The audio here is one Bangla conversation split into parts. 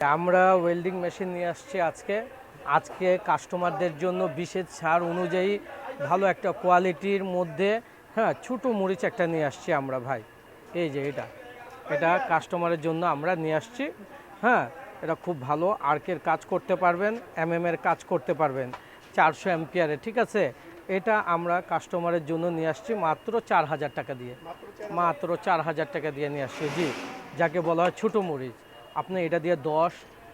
আমরা ওয়েল্ডিং মেশিন নিয়ে আসছি আজকে। আজকে কাস্টমারদের জন্য বিশেষ ছাড় অনুযায়ী ভালো একটা কোয়ালিটির মধ্যে হ্যাঁ ছোটো মরিচ একটা নিয়ে আসছি আমরা ভাই। এই যে এটা। এটা কাস্টমারের জন্য আমরা নিয়ে আসছি। হ্যাঁ এটা খুব ভালো। আর্কের কাজ করতে পারবেন এম এর কাজ করতে পারবেন। চারশো এমপিয়ারে ঠিক আছে? এটা আমরা কাস্টমারের জন্য নিয়ে আসছি মাত্র চার হাজার টাকা দিয়ে। মাত্র চার হাজার টাকা দিয়ে নিয়ে আসছি। জি, যাকে বলা হয় ছোটো মরিচ। আপনি এটা দিয়ে দশ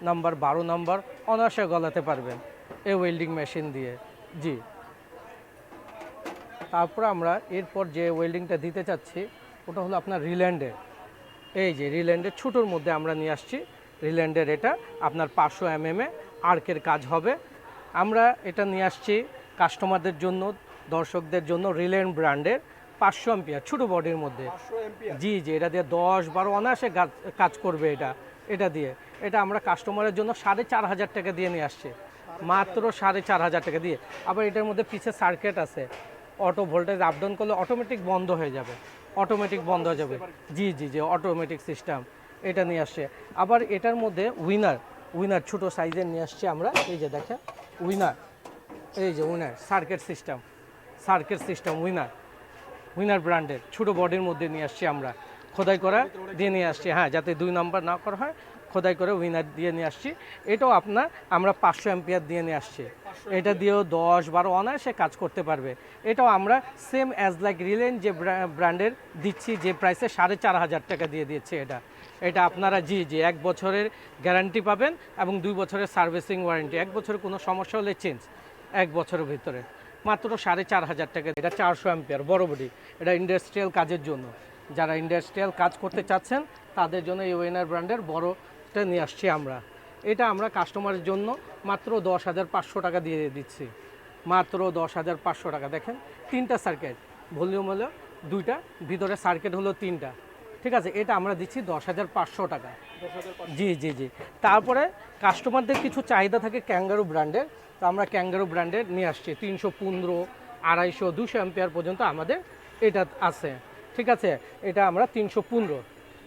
নাম্বার বারো নাম্বার অনায়াসে গলাতে পারবেন এই ওয়েল্ডিং মেশিন দিয়ে। জি। তারপর আমরা এরপর যে ওয়েল্ডিংটা দিতে চাচ্ছি ওটা হলো আপনার রিল্যান্ডের এই যে রিল্যান্ডের ছোটোর মধ্যে আমরা নিয়ে আসছি। রিল্যান্ডের এটা আপনার পাঁচশো এম এম এ আর্কের কাজ হবে। আমরা এটা নিয়ে আসছি কাস্টমারদের জন্য দর্শকদের জন্য রিল্যান্ড ব্র্যান্ডের পাঁচশো এম্পিয়ার ছোটো বডির মধ্যে। জি জি এটা দিয়ে দশ বারো অনায়াসে কাজ করবে এটা। এটা দিয়ে। এটা আমরা কাস্টমারের জন্য সাড়ে চার হাজার টাকা দিয়ে নিয়ে আসছি। মাত্র সাড়ে চার হাজার টাকা দিয়ে। আবার এটার মধ্যে পিছে সার্কিট আছে। অটো ভোল্টেজ আপ ডাউন করলে অটোমেটিক বন্ধ হয়ে যাবে। অটোমেটিক বন্ধ হয়ে যাবে। জি জি জি অটোমেটিক সিস্টেম এটা নিয়ে আসছে। আবার এটার মধ্যে উইনার উইনার ছোট সাইজের নিয়ে আসছে আমরা। এই যে দেখেন উইনার এই যে winner circuit system circuit system winner winner ব্র্যান্ডের ছোটো বডির মধ্যে নিয়ে আসছি আমরা। খোদাই করা দিয়ে নিয়ে আসছি। হ্যাঁ যাতে দুই নম্বর না করা হয়, খোদাই করে উইনার দিয়ে নিয়ে আসছি। এটাও আপনার আমরা পাঁচশো অ্যাম্পিয়ার দিয়ে নিয়ে আসছি। এটা দিয়েও দশ বারো অনায়াসে কাজ করতে পারবে। এটাও আমরা সেম অ্যাজ লাইক রিলেন যে ব্র্যান্ডের দিচ্ছি, যে প্রাইসে সাড়ে চার হাজার টাকা দিয়ে দিচ্ছে এটা। এটা আপনারা জি জি, এক বছরের গ্যারান্টি পাবেন এবং দুই বছরের সার্ভিসিং ওয়ারেন্টি এক বছরের কোনো সমস্যা হলে চেঞ্জ এক বছরের ভিতরে। মাত্র সাড়ে চার হাজার টাকা এটা চারশো অ্যাম্পিয়ার বড় বডি এটা ইন্ডাস্ট্রিয়াল কাজের জন্য। যারা ইন্ডাস্ট্রিয়াল কাজ করতে চাচ্ছেন তাদের জন্য এই ওয়েনার ব্র্যান্ডের বড়টা নিয়ে আসছি আমরা। এটা আমরা কাস্টমারের জন্য মাত্র দশ হাজার পাঁচশো টাকা দিয়ে দিচ্ছি। মাত্র দশ হাজার পাঁচশো টাকা। দেখেন তিনটা সার্কিট ভলিউম হলো দুইটা ভিতরে সার্কিট হলো তিনটা। ঠিক আছে এটা আমরা দিচ্ছি দশ হাজার পাঁচশো টাকা। জি জি জি। তারপরে কাস্টমারদের কিছু চাহিদা থাকে ক্যাঙ্গারু ব্র্যান্ডের। তো আমরা ক্যাঙ্গারু ব্র্যান্ডের নিয়ে আসছি। তিনশো পনেরো আড়াইশো দুশো অ্যাম্পিয়ার পর্যন্ত আমাদের এটা আছে। ঠিক আছে? এটা আমরা তিনশো পনেরো।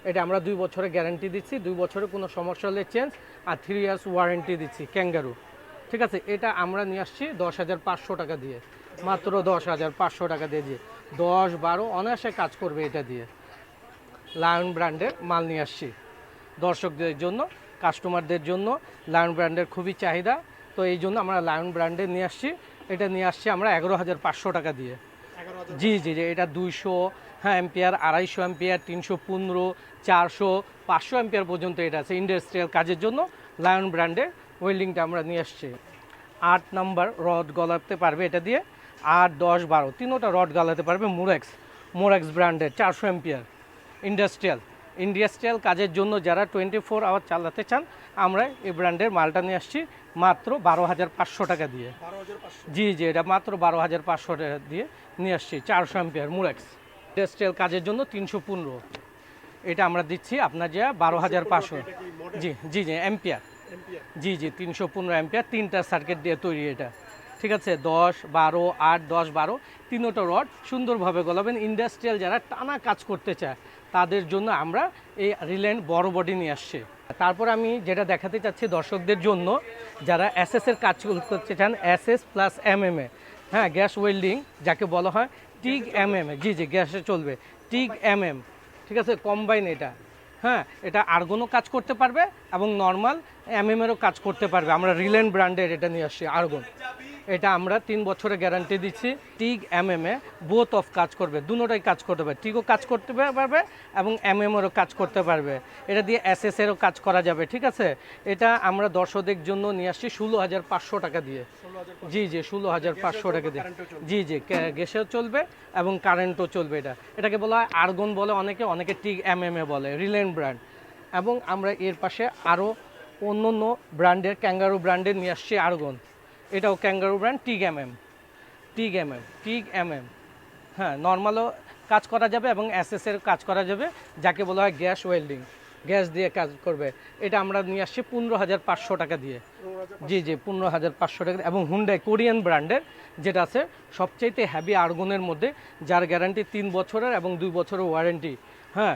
এটা আমরা দুই বছরের গ্যারান্টি দিচ্ছি দুই বছরে কোনো সমস্যা হলে চেঞ্জ আর থ্রি ইয়ার্স ওয়ারেন্টি দিচ্ছি ক্যাঙ্গারু ঠিক আছে? এটা আমরা নিয়ে আসছি দশ হাজার পাঁচশো টাকা দিয়ে। মাত্র দশ হাজার পাঁচশো টাকা দিয়ে দিয়ে। দশ বারো অনায়াসে কাজ করবে এটা দিয়ে। লায়ন ব্র্যান্ডের মাল নিয়ে আসছি। দর্শকদের জন্য কাস্টমারদের জন্য লায়ন ব্র্যান্ডের খুবই চাহিদা। তো এই জন্য আমরা লায়ন ব্র্যান্ডের নিয়ে আসছি। এটা নিয়ে আসছি আমরা এগারো হাজার পাঁচশো টাকা দিয়ে। জি জি জি এটা দুইশো এম্পিয়ার আড়াইশো এম্পিয়ার তিনশো পনেরো চারশো পাঁচশো এম্পিয়ার পর্যন্ত এটা আছে ইন্ডাস্ট্রিয়াল কাজের জন্য। লায়ন ব্র্যান্ডের ওয়েল্ডিংটা আমরা নিয়ে আসছি। আট নাম্বার রড গলাতে পারবে এটা দিয়ে। আট দশ বারো তিনোটা রড গলাতে পারবে মোরেক্স। মোরেক্স ব্র্যান্ডের চারশো এম্পিয়ার ইন্ডাস্ট্রিয়াল। ইন্ডাস্ট্রিয়াল কাজের জন্য যারা টোয়েন্টি ফোর আওয়ার চালাতে চান আমরা এই ব্র্যান্ডের মালটা নিয়ে আসছি মাত্র বারো হাজার পাঁচশো টাকা দিয়ে। জি জি এটা মাত্র বারো হাজার পাঁচশো টাকা দিয়ে নিয়ে আসছি চারশো অ্যাম্পিয়ার মুরেক্স। ইন্ডাস্ট্রিয়াল কাজের জন্য তিনশো পনেরো। এটা আমরা দিচ্ছি আপনার যে বারো হাজার পাঁচশো। জি জি জি অ্যাম্পিয়ার জি জি তিনশো পনেরো অ্যাম্পিয়ার তিনটা সার্কিট দিয়ে তৈরি এটা। ঠিক আছে দশ বারো আট দশ বারো তিনোটা রড সুন্দরভাবে গলাবেন। ইন্ডাস্ট্রিয়াল যারা টানা কাজ করতে চায় তাদের জন্য আমরা এই রিল্যান্ড বড় বডি নিয়ে আসছি। তারপর আমি যেটা দেখাতে চাচ্ছি দর্শকদের জন্য যারা এসএস এর কাজ করতে চান এসএস প্লাস এমএমএ হ্যাঁ গ্যাস ওয়েল্ডিং যাকে বলা হয় টিগ এম জি জি, গ্যাসে চলবে। টিগ এম ঠিক আছে? কম্বাইন এটা। হ্যাঁ এটা আর্গনও কাজ করতে পারবে এবং নর্মাল এম এমেরও কাজ করতে পারবে। আমরা রিলেন ব্র্যান্ডের এটা নিয়ে আসছি, আর্গন। এটা আমরা তিন বছরের গ্যারান্টি দিচ্ছি। TIG M M A both of কাজ করবে। দুটোটাই কাজ করতে পারবে। টিগও কাজ করতে পারবে এবং এম এমএমেরও কাজ করতে পারবে। এটা দিয়ে এসএস এরও কাজ করা যাবে ঠিক আছে? এটা আমরা দর্শকদের জন্য নিয়ে আসছি ষোলো হাজার পাঁচশো টাকা দিয়ে। জি জি ষোলো হাজার পাঁচশো টাকা দিয়ে। জি জি গ্যাসেও চলবে এবং কারেন্টও চলবে এটা। এটাকে বলা হয় আর্গন বলে অনেকে অনেকে টিগ এমএমএ বলে রিলেন ব্র্যান্ড এবং আমরা এর পাশে আরও অন্য অন্য ব্র্যান্ডের ক্যাঙ্গারু ব্র্যান্ডের নিয়ে আসছি আর্গন এটাও Kangaroo brand TIG MMA TIG MMA TIG MMA হ্যাঁ নর্মালও কাজ করা যাবে এবং এর কাজ করা যাবে যাকে বলা হয় গ্যাস ওয়েল্ডিং। গ্যাস দিয়ে কাজ করবে। এটা আমরা নিয়ে আসছি পনেরো হাজার পাঁচশো টাকা দিয়ে। জি জি পনেরো হাজার পাঁচশো টাকা এবং হুন্ডাই কোরিয়ান ব্র্যান্ডের যেটা আছে সবচাইতে হ্যাভি আর্গনের মধ্যে যার গ্যারান্টি তিন বছরের এবং দুই বছরের ওয়ারেন্টি হ্যাঁ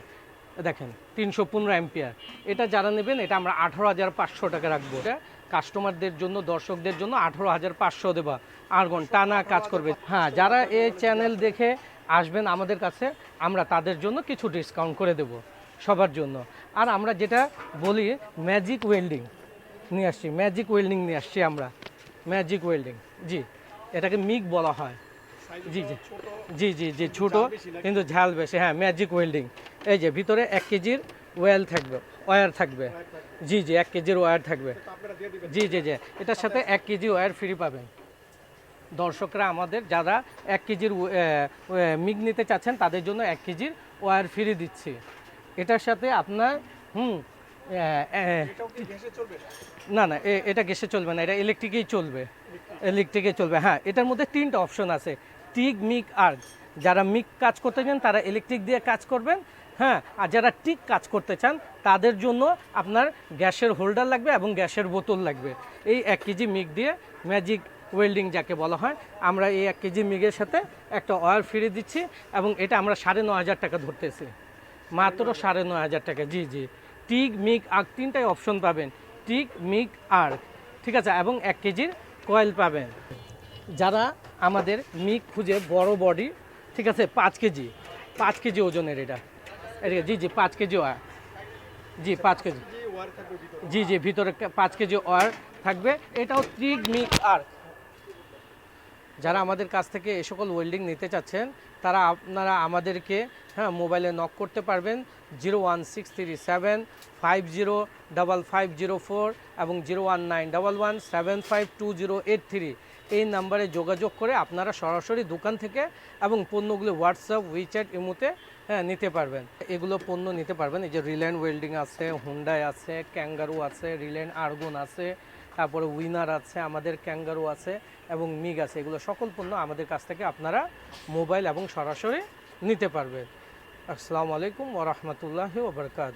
দেখেন তিনশো পনেরো অ্যাম্পিয়ার এটা যারা নেবেন এটা আমরা আঠারো হাজার পাঁচশো টাকা রাখব। এটা কাস্টমারদের জন্য, দর্শকদের জন্য আঠারো হাজার পাঁচশো দেবা। আর্গন টানা কাজ করবে। হ্যাঁ যারা এই চ্যানেল দেখে আসবেন আমাদের কাছে, আমরা তাদের জন্য কিছু ডিসকাউন্ট করে দেব সবার জন্য। আর আমরা যেটা বলি ম্যাজিক ওয়েল্ডিং নিয়ে আসছি ম্যাজিক ওয়েল্ডিং নিয়ে আসছি আমরা। ম্যাজিক ওয়েল্ডিং জি। এটাকে মিক বলা হয়। জি জি। জি জি জি, ছোটো, কিন্তু ঝাল বেশি। হ্যাঁ ম্যাজিক ওয়েল্ডিং এই যে, ভিতরে এক কেজির ওয়েল থাকবে ওয়্যার থাকবে। জি জি, এক কেজির ওয়্যার থাকবে। জি জি জি, এটার সাথে এক কেজি ওয়্যার ফ্রি পাবেন। দর্শকরা আমাদের যারা এক কেজির মিগ নিতে চাচ্ছেন, তাদের জন্য এক কেজির ওয়্যার ফ্রি দিচ্ছি। এটার সাথে আপনার, হুম না না এটা গ্যাসে চলবে না, এটা ইলেকট্রিকেই চলবে। ইলেকট্রিকে চলবে হ্যাঁ এটার মধ্যে তিনটা অপশন আছে। টিক, মিক আর যারা মিক কাজ করতে চান, তারা ইলেকট্রিক দিয়ে কাজ করবেন। হ্যাঁ আর যারা টিক কাজ করতে চান, তাদের জন্য আপনার গ্যাসের হোল্ডার লাগবে এবং গ্যাসের বোতল লাগবে। এই এক কেজি মিক দিয়ে ম্যাজিক ওয়েল্ডিং যাকে বলা হয়, আমরা এই এক কেজি মিগের সাথে একটা অয়েল ফ্রি দিচ্ছি এবং এটা আমরা সাড়ে ন হাজার টাকা ধরতেছি। মাত্র সাড়ে নয় হাজার টাকা, জি জি। টিক, মিক আর্ক তিনটাই অপশন পাবেন। টিক, মিক আর্ক ঠিক আছে? এবং এক কেজির কয়েল পাবেন। যারা আমাদের মিক খুঁজে বড় বডি ঠিক আছে? পাঁচ কেজি পাঁচ কেজি ওজনের এটা। জি জি, পাঁচ কেজি ওয়ার জি, পাঁচ কেজি। জি জি, ভিতরে পাঁচ কেজি ওয়ার থাকবে। এটাও ত্রিক মিক আর্ক। যারা আমাদের কাছ থেকে এ সকল ওয়েল্ডিং নিতে চাচ্ছেন, তারা আপনারা আমাদেরকে হ্যাঁ মোবাইলে নক করতে পারবেন। Zero one six three seven five zero double five zero four এবং zero one nine double one seven five two zero eight three. এই নাম্বারে যোগাযোগ করে আপনারা সরাসরি দোকান থেকে এবং পণ্যগুলো হোয়াটসঅ্যাপ উইচ্যাট ইমোতে হ্যাঁ নিতে পারবেন। এগুলো পণ্য নিতে পারবেন। এই যে রিলায়েন্স ওয়েল্ডিং আছে হুন্ডাই আছে ক্যাঙ্গারু আছে রিলায়েন্স আর্গুন আছে, তারপরে উইনার আছে, আমাদের ক্যাঙ্গারু আছে এবং মিগ আছে। এগুলো সকল পণ্য আমাদের কাছ থেকে আপনারা মোবাইল এবং সরাসরি নিতে পারবেন। আসসালামু আলাইকুম ওরহমতুল্লাহি ওবরকাত